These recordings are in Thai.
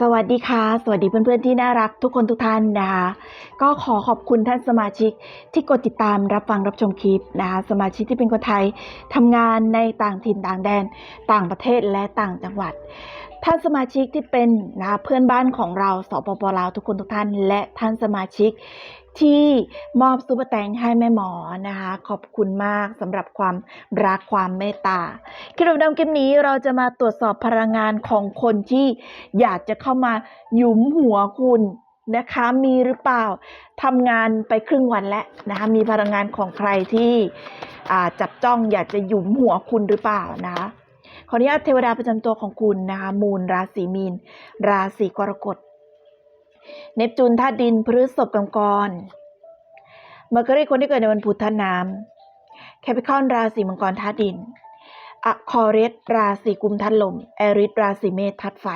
สวัสดีค่ะ สวัสดีเพื่อนๆที่น่ารักทุกคนทุกท่านนะคะก็ขอขอบคุณท่านสมาชิกที่กดติดตามรับฟังรับชมคลิปนะคะสมาชิกที่เป็นคนไทยทำงานในต่างถิ่นต่างแดน ต่างประเทศและต่างจังหวัด ท่านสมาชิกที่เป็นนะคะเพื่อนบ้านของเราสปปลาวทุกคนทุกท่าน และท่านสมาชิก ที่มอบซุปเปอร์แตงให้แม่หมอนะคะ ขอบคุณมากสำหรับความรักความเมตตาคลิปดำคลิปนี้เราจะมาตรวจสอบพลังงานของคนที่อยากจะเข้ามาหยุมหัวคุณนะคะมีหรือเปล่าทำงานไปครึ่งวันแล้วนะคะมีพลังงานของใครที่จับจ้องอยากจะหยุมหัวคุณหรือเปล่านะคะขออนุญาตเทวดาประจำตัวของคุณนะคะมูลราศีมีน ราศีกรกฎ เนปจูนธาตุดินพฤษภกังกรมอร์คิวรีคนที่เกิดในวันพุธธาตุน้ำแคปิคอนราศีมังกรธาตุดินอะคอเรสราศีกุมธาตุลมแอริสราศีเมษธาตุไฟ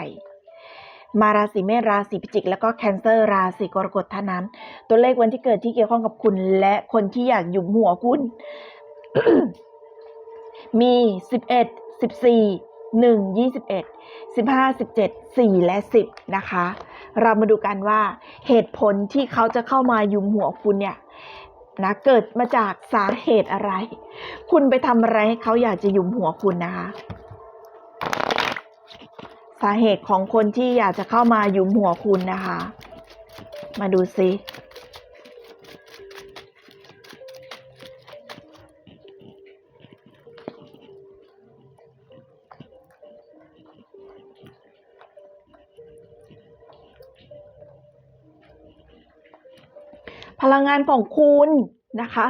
มาราศีเมษราศีพิจิก แล้วก็แคนเซอร์ราศีกรกฎธาตุน้ำตัวเลขวันที่เกิดที่เกี่ยวข้องกับคุณ และคนที่อยากหยุมหัวคุณ มี 11 14 1 21 15 17 4และ10นะคะ เรามาดูกันว่าเหตุผลที่เขาจะเข้ามายุมหัวคุณเนี่ยนะเกิดมาจากสาเหตุอะไร คุณไปทำอะไรให้เขาอยากจะยุมหัวคุณนะคะ สาเหตุของคนที่อยากจะเข้ามายุมหัวคุณนะคะ มาดูซิ พลังงานของคุณนะคะ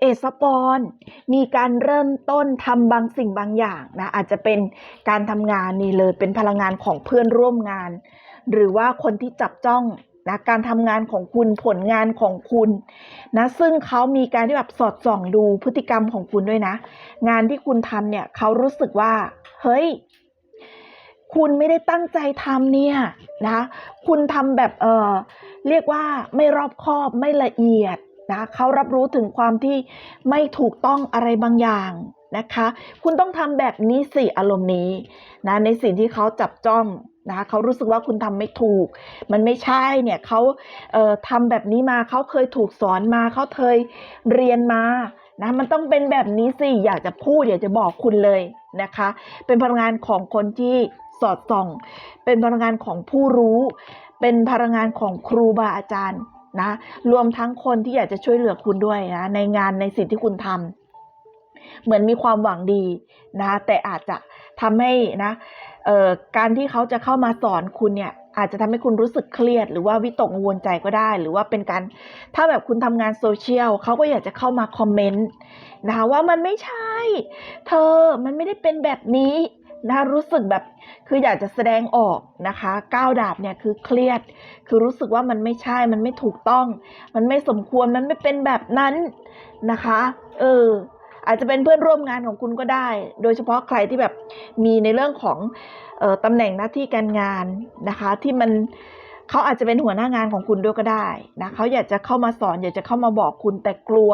เอสปอนมีการเริ่มต้นทำบางสิ่งบางอย่างนะอาจจะเป็นการทำงานนี่เลยเป็นพลังงานของเพื่อนร่วมงาน หรือว่าคนที่จับจ้องนะการทำงานของคุณผลงานของคุณนะซึ่งเขามีการที่แบบสอดส่องดูพฤติกรรมของคุณด้วยนะ งานที่คุณทำเนี่ยเขารู้สึกว่า เฮ้ย คุณไม่ได้ตั้งใจทำเนี่ยนะคุณทำแบบเออเรียกว่าไม่รอบคอบไม่ละเอียดนะเขารับรู้ถึงความที่ไม่ถูกต้องอะไรบางอย่างนะคะ คุณต้องทำแบบนี้สิอารมณ์นี้นะในสิ่งที่เขาจับจ้องนะเขารู้สึกว่าคุณทำไม่ถูก มันไม่ใช่เนี่ยเขาเอ่อทำแบบนี้มาเขาเคยถูกสอนมาเขาเคยเรียนมา นะมันต้องเป็นแบบนี้สิอยากจะพูดอยากจะบอกคุณเลยนะคะ เป็นพลังงานของคนที่สอดส่อง เป็นพลังงานของผู้รู้ เป็นพลังงานของครูบาอาจารย์นะรวมทั้งคนที่อยากจะช่วยเหลือคุณด้วยนะในงานในสิ่งที่คุณทำเหมือนมีความหวังดีนะแต่อาจจะทำให้นะการที่เขาจะเข้ามาสอนคุณเนี่ย อาจจะทำให้คุณรู้สึกเครียด หรือว่าวิตกกังวลใจก็ได้ หรือว่าเป็นการถ้าแบบคุณทำงานโซเชียลเขาก็อยากจะเข้ามาคอมเมนต์นะคะว่ามันไม่ใช่ เธอมันไม่ได้เป็นแบบนี้นะรู้สึกแบบคืออยากจะแสดงออกนะคะก้าวดาบเนี่ยคือเครียด คือรู้สึกว่ามันไม่ใช่มันไม่ถูกต้อง มันไม่สมควรมันไม่เป็นแบบนั้นนะคะ เออ อาจจะเป็นเพื่อนร่วมงานของคุณก็ได้ โดยเฉพาะใครที่แบบมีในเรื่องของออตำแหน่งหน้าที่การงานนะคะ ที่มันเขาอาจจะเป็นหัวหน้างานของคุณด้วยก็ได้นะเขาอยากจะเข้ามาสอน อยากจะเข้ามาบอกคุณแต่กลัว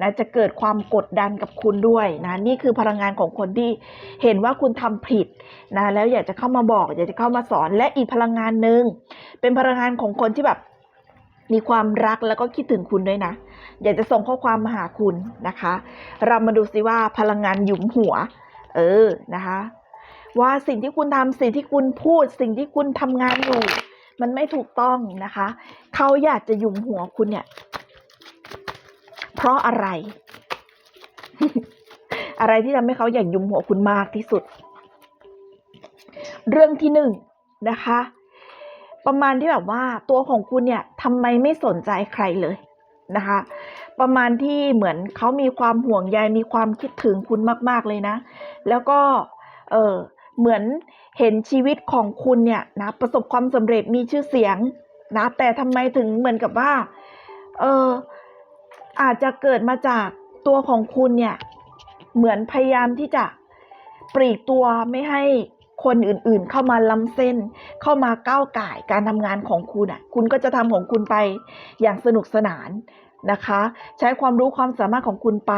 นะจะเกิดความกดดันกับคุณด้วยนะนี่คือพลังงานของคนที่เห็นว่าคุณทำผิดนะแล้วอยากจะเข้ามาบอก อยากจะเข้ามาสอนและอีกพลังงานหนึ่งเป็นพลังงานของคนที่แบบมีความรักแล้วก็คิดถึงคุณด้วยนะ อยากจะส่งข้อความมาหาคุณนะคะ เรามาดูซิว่าพลังงานหยุมหัว เออนะคะ ว่าสิ่งที่คุณทำสิ่งที่คุณพูด สิ่งที่คุณทำงานอยู่ มันไม่ถูกต้องนะคะ เขาอยากจะหยุมหัวคุณเนี่ย เพราะอะไร อะไรที่ทำให้เขาอยากหยุมหัวคุณมากที่สุด เรื่องที่หนึ่งนะคะประมาณที่แบบว่าตัวของคุณเนี่ยทำไมไม่สนใจใครเลยนะคะ ประมาณที่เหมือนเขามีความห่วงใยมีความคิดถึงคุณมาก ๆ เลยนะ แล้วก็เออเหมือนเห็นชีวิตของคุณเนี่ยนะประสบความสำเร็จมีชื่อเสียงนะแต่ทำไมถึงเหมือนกับว่าเอออาจจะเกิดมาจากตัวของคุณเนี่ยเหมือนพยายามที่จะปลีกตัวไม่ให้ คนอื่นๆ เข้ามาล้ำเส้น เข้ามาก้าวไก่การทำงานของคุณอะ คุณก็จะทำของคุณไปอย่างสนุกสนานนะคะ ใช้ความรู้ความสามารถของคุณไป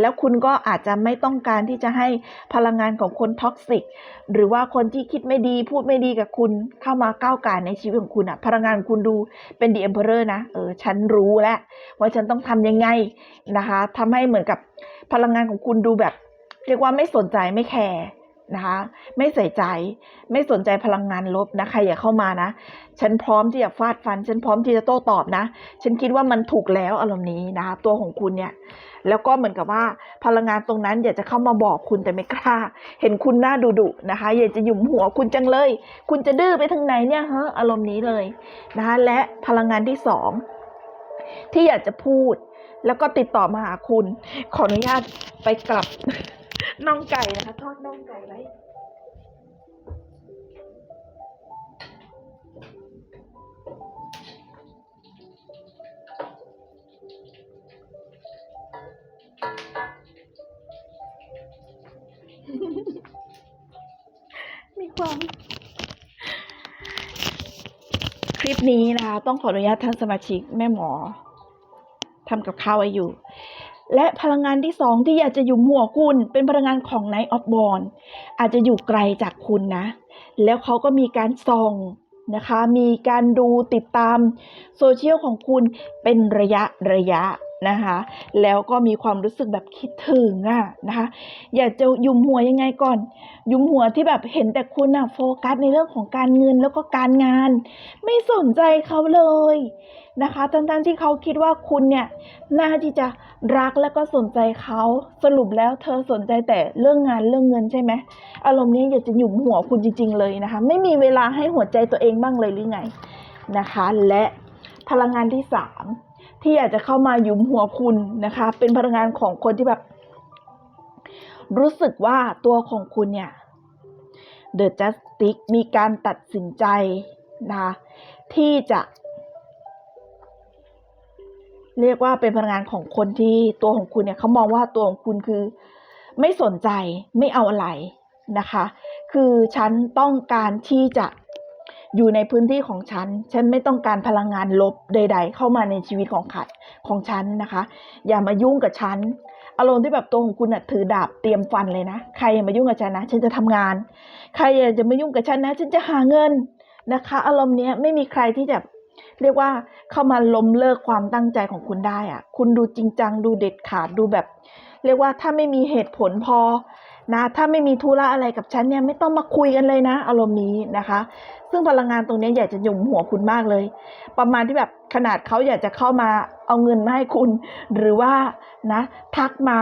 แล้วคุณก็อาจจะไม่ต้องการที่จะให้พลังงานของคนท็อกซิกหรือว่าคนที่คิดไม่ดีพูดไม่ดีกับคุณเข้ามาก้าวไก่ในชีวิตของคุณอะพลังงานของคุณดูเป็นดีเอ็มเพอเรอร์นะเออฉันรู้แล้วว่าฉันต้องทำยังไงนะคะทำให้เหมือนกับพลังงานของคุณดูแบบ เรียกว่าไม่สนใจไม่แคร์ นะคะไม่ใส่ใจไม่สนใจพลังงานลบนะใครอย่าเข้ามานะ ฉันพร้อมที่จะฟาดฟัน ฉันพร้อมที่จะโต้ตอบนะ ฉันคิดว่ามันถูกแล้วอารมณ์นี้นะคะตัวของคุณเนี่ยแล้วก็เหมือนกับว่าพลังงานตรงนั้นอยากจะเข้ามาบอกคุณแต่ไม่กล้า เห็นคุณหน้าดุดุนะคะ อยากจะหยุมหัวคุณจังเลย คุณจะดื้อไปทางไหนเนี่ยฮะอารมณ์นี้เลยนะคะและพลังงานที่สองที่อยากจะพูด แล้วก็ติดต่อมาหาคุณ ขออนุญาตไปกลับ น่องไก่นะคะ ทอดน่องไก่ไว้มีความ คลิปนี้นะคะ ต้องขออนุญาตท่านสมาชิกแม่หมอทำกับข้าวไว้อยู่ และพลังงานที่สองที่อยากจะอยู่หัวคุณเป็นพลังงานของไนท์ออฟบอลอาจจะอยู่ไกลจากคุณนะ แล้วเขาก็มีการส่องนะคะ มีการดูติดตามโซเชียลของคุณเป็นระยะระยะ นะคะ แล้วก็มีความรู้สึกแบบคิดถึงอะนะคะ อยากจะยุมหัวยังไงก่อน ยุมหัวที่แบบเห็นแต่คุณอะโฟกัสในเรื่องของการเงินแล้วก็การงาน ไม่สนใจเขาเลยนะคะทั้งๆที่เขาคิดว่าคุณเนี่ยน่าที่จะรักและก็สนใจเขาสรุปแล้วเธอสนใจแต่เรื่องงานเรื่องเงินใช่ไหมอารมณ์นี้อยากจะหยุมหัวคุณจริง ๆ เลยนะคะ ไม่มีเวลาให้หัวใจตัวเองบ้างเลยหรือไงนะคะ และพลังงานที่สาม ที่อยากจะเข้ามายุมหัวคุณนะคะ เป็นพลังงานของคนที่แบบ รู้สึกว่าตัวของคุณเนี่ย The Justice มีการตัดสินใจนะคะที่จะ เรียกว่าเป็นพลังงานของคนที่ตัวของคุณเนี่ยเขามองว่าตัวของคุณคือ ไม่สนใจไม่เอาอะไรนะคะ คือฉันต้องการที่จะ อยู่ในพื้นที่ของฉัน ฉันไม่ต้องการพลังงานลบใด ๆ เข้ามาในชีวิตของขัดของฉันนะคะ อย่ามายุ่งกับฉัน อารมณ์ที่แบบตัวของคุณน่ะถือดาบเตรียมฟันเลยนะ ใครอย่ามายุ่งกับฉันนะ ฉันจะทำงาน ใครอย่าจะมายุ่งกับฉันนะ ฉันจะหาเงินนะคะ อารมณ์เนี้ยไม่มีใครที่จะเรียกว่าเข้ามาล้มเลิกความตั้งใจของคุณได้อะคุณดูจริงจังดูเด็ดขาดดูแบบ เรียกว่าถ้าไม่มีเหตุผลพอ นะถ้าไม่มีธุระอะไรกับฉันเนี่ยไม่ต้องมาคุยกันเลยนะ อารมณ์นี้นะคะ ซึ่งพลังงานตรงนี้อยากจะหยุมหัวคุณมากเลย ประมาณที่แบบขนาดเขาอยากจะเข้ามาเอาเงินมาให้คุณ หรือว่านะทักมา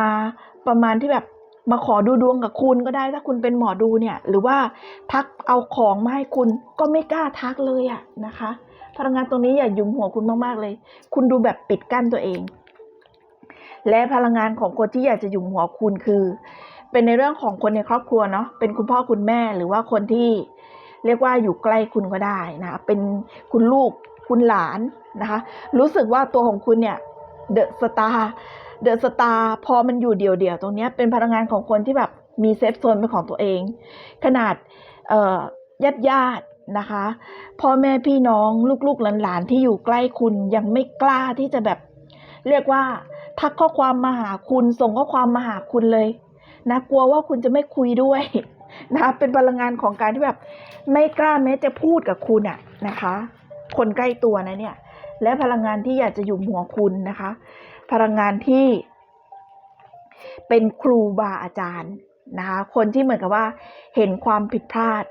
ประมาณที่แบบมาขอดูดวงกับคุณก็ได้ถ้าคุณเป็นหมอดูเนี่ย หรือว่าทักเอาของมาให้คุณก็ไม่กล้าทักเลยอะนะคะ พลังงานตรงนี้อย่ายุมหัวคุณมากๆเลย คุณดูแบบปิดกั้นตัวเอง และพลังงานของคนที่อยากจะยุมหัวคุณคือ เป็นในเรื่องของคนในครอบครัวเนาะเป็นคุณพ่อคุณแม่หรือว่าคนที่เรียกว่าอยู่ใกล้คุณก็ได้นะคะเป็นคุณลูกคุณหลานนะคะรู้สึกว่าตัวของคุณเนี่ยเดอะสตาร์เดอะสตาร์พอมันอยู่เดี่ยวๆตรงเนี้ยเป็นพลังงานของคนที่แบบมีเซฟโซนเป็นของตัวเอง ขนาดญาติญาติๆนะคะพ่อแม่พี่น้องลูกๆหลานๆที่อยู่ใกล้คุณยังไม่กล้าที่จะแบบ เรียกว่าทักข้อความมาหาคุณส่งข้อความมาหาคุณเลย นะกลัวว่าคุณจะไม่คุยด้วยนะคะเป็นพลังงานของการที่แบบไม่กล้าแม้จะพูดกับคุณอะนะคะ คนใกล้ตัวนะเนี่ย และพลังงานที่อยากจะอยู่หัวคุณนะคะ พลังงานที่ เป็นครูบาอาจารย์นะคะคนที่เหมือนกับว่า เห็นความผิดพลาด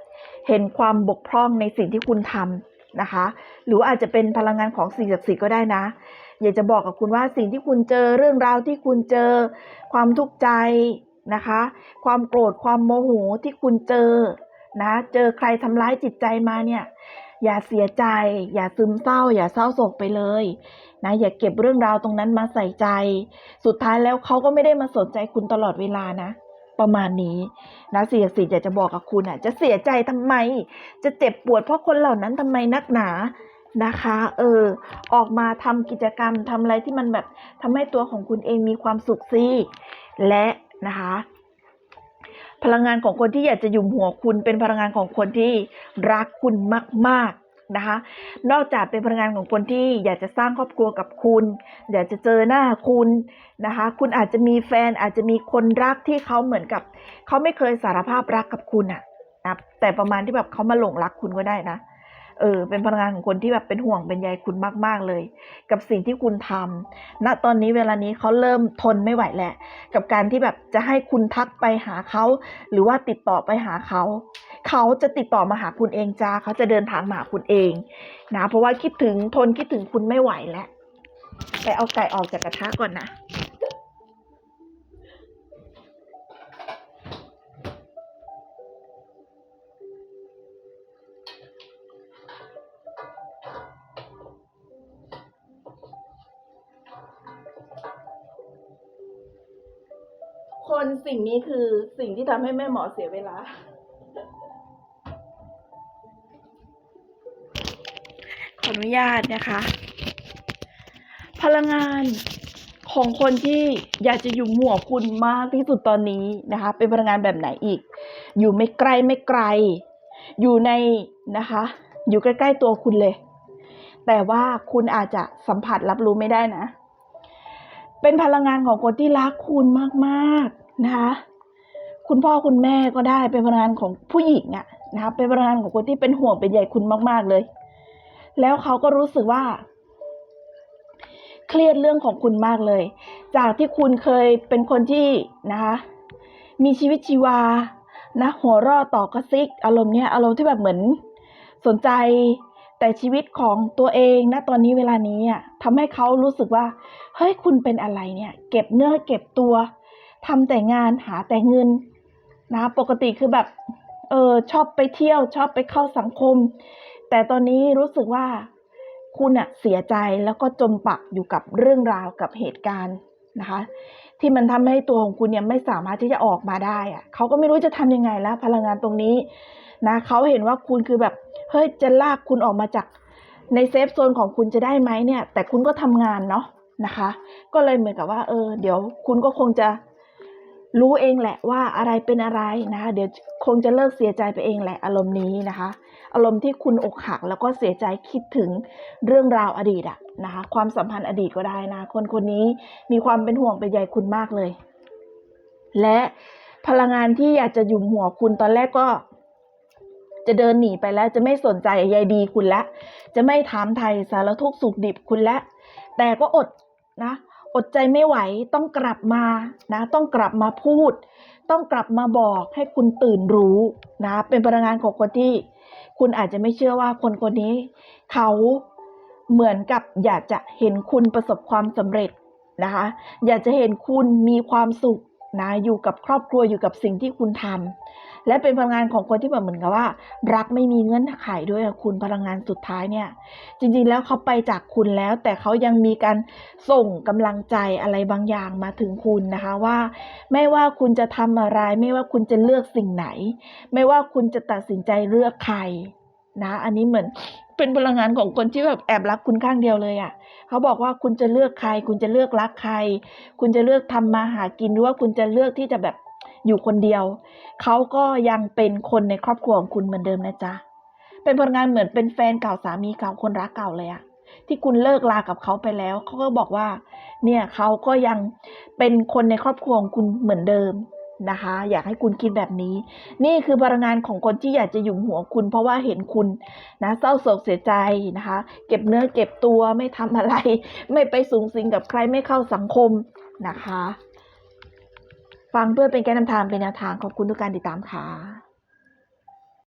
เห็นความบกพร่องในสิ่งที่คุณทำนะคะ หรืออาจจะเป็นพลังงานของสิ่งศักดิ์สิทธิ์ก็ได้นะ อยากจะบอกกับคุณว่าสิ่งที่คุณเจอเรื่องราวที่คุณเจอความทุกข์ใจ นะคะ ความโกรธความโมโหที่คุณเจอนะเจอใครทำร้ายจิตใจมาเนี่ย อย่าเสียใจ อย่าซึมเศร้า อย่าเศร้าโศกไปเลยนะอย่าเก็บเรื่องราวตรงนั้นมาใส่ใจ สุดท้ายแล้วเขาก็ไม่ได้มาสนใจคุณตลอดเวลานะ ประมาณนี้นะเสียสิอยากจะบอกกับคุณอะ จะเสียใจทำไม จะเจ็บปวดเพราะคนเหล่านั้นทำไมนักหนานะคะ เออ ออกมาทำกิจกรรมทำอะไรที่มันแบบทำให้ตัวของคุณเองมีความสุขสิและ นะคะ พลังงานของคนที่อยากจะยุมหัวคุณเป็นพลังงานของคนที่รักคุณมาก ๆนะคะ นอกจากเป็นพลังงานของคนที่อยากจะสร้างครอบครัวกับคุณ อยากจะเจอหน้าคุณนะคะ คุณอาจจะมีแฟนอาจจะมีคนรักที่เขาเหมือนกับ เขาไม่เคยสารภาพรักกับคุณอะนะแต่ประมาณที่แบบเขามาหลงรักคุณก็ได้นะ เออเป็นพลังงานของคนที่แบบเป็นห่วงเป็นใยคุณมาก ๆเลย กับสิ่งที่คุณทำณตอนนี้เวลานี้เขาเริ่มทนไม่ไหวแหละ กับการที่แบบจะให้คุณทักไปหาเขาหรือว่าติดต่อไปหาเขาเขาจะติดต่อมาหาคุณเองจ้าเขาจะเดินทางมาหาคุณเองนะเพราะว่าคิดถึงทนคิดถึงคุณไม่ไหวแล้วไปเอาไก่ออกจากกระทะก่อนนะ คนสิ่งนี้คือสิ่งที่ทำให้แม่หมอเสียเวลา ขออนุญาตนะคะ พลังงานของคนที่อยากจะอยู่หมู่กับคุณมากที่สุดตอนนี้นะคะ เป็นพลังงานแบบไหนอีก อยู่ไม่ไกลไม่ไกล อยู่ในนะคะ อยู่ใกล้ ๆ ตัวคุณเลย แต่ว่าคุณอาจจะสัมผัสรับรู้ไม่ได้นะ เป็นพลังงานของคนที่รักคุณมากๆนะคะ คุณพ่อคุณแม่ก็ได้เป็นพลังงานของผู้หญิงอะนะคะเป็นพลังงานของคนที่เป็นห่วงเป็นใยคุณมาก ๆเลย แล้วเขาก็รู้สึกว่า เครียดเรื่องของคุณมากเลย จากที่คุณเคยเป็นคนที่นะคะมีชีวิตชีวานะหัวรอต่อกระซิก อารมณ์เนี้ยอารมณ์ที่แบบเหมือนสนใจ แต่ชีวิตของตัวเองนะตอนนี้เวลานี้อะทำให้เขารู้สึกว่า เฮ้ยคุณเป็นอะไรเนี่ย เก็บเนื้อเก็บตัวทำแต่งานหาแต่เงิน นะปกติคือแบบเออชอบไปเที่ยวชอบไปเข้าสังคม แต่ตอนนี้รู้สึกว่าคุณอะเสียใจแล้วก็จมปักอยู่กับเรื่องราวกับเหตุการณ์ นะคะ ที่มันทำให้ตัวของคุณเนี่ยไม่สามารถที่จะออกมาได้อะเขาก็ไม่รู้จะทำยังไงแล้ว พลังงานตรงนี้นะเขาเห็นว่าคุณคือแบบเฮ้ยจะลากคุณออกมาจากในเซฟโซนของคุณจะได้ไหมเนี่ย แต่คุณก็ทำงานเนาะนะคะ ก็เลยเหมือนกับว่า เออ เดี๋ยวคุณก็คงจะ รู้เองแหละว่าอะไรเป็นอะไรนะคะเดี๋ยวคงจะเลิกเสียใจไปเองแหละอารมณ์นี้นะคะ อารมณ์ที่คุณอกหักแล้วก็เสียใจคิดถึงเรื่องราวอดีตอะนะคะความสัมพันธ์อดีตก็ได้นะคนคนนี้มีความเป็นห่วงเป็นใยคุณมากเลย และพลังงานที่อยากจะหยุมหัวคุณตอนแรกก็ จะเดินหนีไปแล้วจะไม่สนใจใยดีคุณละจะไม่ถามไทยสารทุกข์สุขดิบคุณละแต่ก็อดนะ อดใจไม่ไหวต้องกลับมานะต้องกลับมาพูด ต้องกลับมาบอกให้คุณตื่นรู้นะเป็นพลังงานของคนที่ คุณอาจจะไม่เชื่อว่าคนคนนี้ เขาเหมือนกับอยากจะเห็นคุณประสบความสำเร็จนะคะอยากจะเห็นคุณมีความสุขนะอยู่กับครอบครัวอยู่กับสิ่งที่คุณทำ และเป็นพลังงานของคนที่แบบเหมือนกับว่า รักไม่มีเงื่อนไขด้วยคุณพลังงานสุดท้ายเนี่ย จริงๆแล้วเขาไปจากคุณแล้ว แต่เขายังมีการส่งกำลังใจอะไรบางอย่างมาถึงคุณนะคะว่า ไม่ว่าคุณจะทำอะไร ไม่ว่าคุณจะเลือกสิ่งไหน ไม่ว่าคุณจะตัดสินใจเลือกใครนะ อันนี้เหมือนเป็นพลังงานของคนที่แบบแอบรักคุณข้างเดียวเลยอะ่ะ เขาบอกว่าคุณจะเลือกใคร คุณจะเลือกรักใคร คุณจะเลือกทำมาหากินหรือว่าคุณจะเลือกที่จะแบบ อยู่คนเดียว เขาก็ยังเป็นคนในครอบครัวของคุณเหมือนเดิมนะจ๊ะ เป็นพลังงานเหมือนเป็นแฟนเก่าสามีเก่าคนรักเก่าเลยอะที่คุณเลิกลากับเขาไปแล้ว เขาก็บอกว่า เนี่ยเขาก็ยังเป็นคนในครอบครัวของคุณเหมือนเดิมนะคะ อยากให้คุณคิดแบบนี้ นี่คือพลังงานของคนที่อยากจะหยุมหัวคุณ เพราะว่าเห็นคุณนะเศร้าโศกเสียใจนะคะ เก็บเนื้อเก็บตัวไม่ทำอะไร ไม่ไปสูงสิงกับใครไม่เข้าสังคมนะคะ ฟังเพื่อเป็นแกนนำทางเป็นแนวทางขอบคุณทุกการติดตามค่ะ